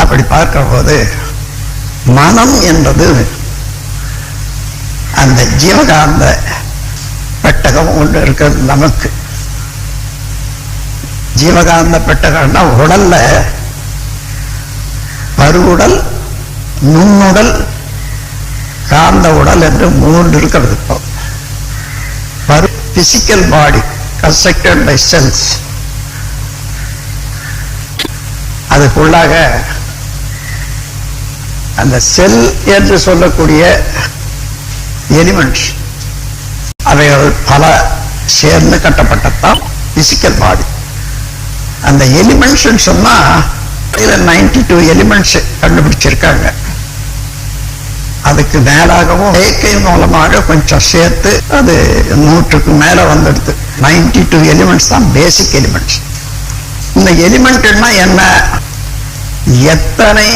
அப்படி பார்க்கிற போது மனம் என்பது அந்த ஜீவகாந்த பெட்டகம் ஒன்று இருக்கிறது நமக்கு. ஜீவகாந்த பெட்டகம்னா உடல்ல பருவுடல் நுண்ணுடல் காந்த உடல் என்று மூன்று இருக்கிறது இப்போ. பரு physical body constructed by cells அதுக்குள்ளாக அந்த செல் என்று சொல்லக்கூடிய எலிமெண்ட்ஸ் அவைகள் பல சேர்ந்து கட்டப்பட்டதான் பிசிக்கல் பாடி அந்த எலிமெண்ட்ஸ் சொன்னா இதுல நைன்டி டூ எலிமெண்ட்ஸ் கண்டுபிடிச்சிருக்காங்க. அதுக்கு மேலாகவும் இயற்கை மூலமாக கொஞ்சம் சேர்த்து அது நூற்றுக்கு மேல வந்துடுது. நைன்டி டூ எலிமெண்ட்ஸ் தான் பேசிக் எலிமெண்ட்ஸ். இந்த எலிமெண்ட்னா என்ன? எத்தனை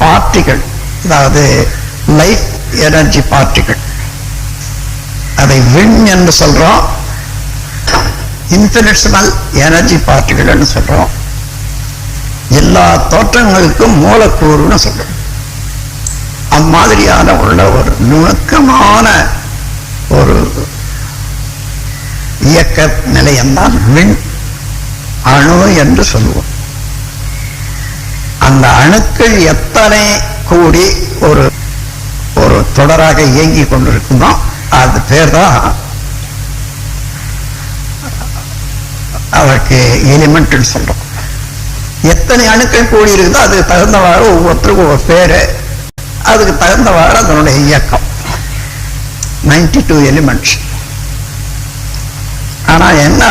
பார்ட்டிகள். அதாவது லைஃப் எனர்ஜி பார்ட்டிகள் அதை விண் என்று சொல்றோம். இன்ஃபினிஷனல் எனர்ஜி பார்ட்டிகள்னு சொல்றோம். எல்லா தோற்றங்களுக்கும் மூலக்கூறுன்னு சொல்றோம். அம்மாதிரியான உள்ள ஒரு நுணுக்கமான ஒரு இயக்க நிலையம்தான் விண் அணு என்று சொல்லுவோம். அந்த அணுக்கள் எத்தனை கூடி ஒரு ஒரு தொடராக இயங்கி கொண்டிருக்குமோ அது பேர் தான் அதற்கு எலிமெண்ட் சொல்றோம். எத்தனை அணுக்கள் கூடி இருக்குதோ அதுக்கு தகுந்தவாறு ஒவ்வொருத்தருக்கும் ஒரு பேரு. அதுக்கு தகுந்தவாறு அதனுடைய இயக்கம். நைன்டி டூ எலிமெண்ட்ஸ் ஆனா என்ன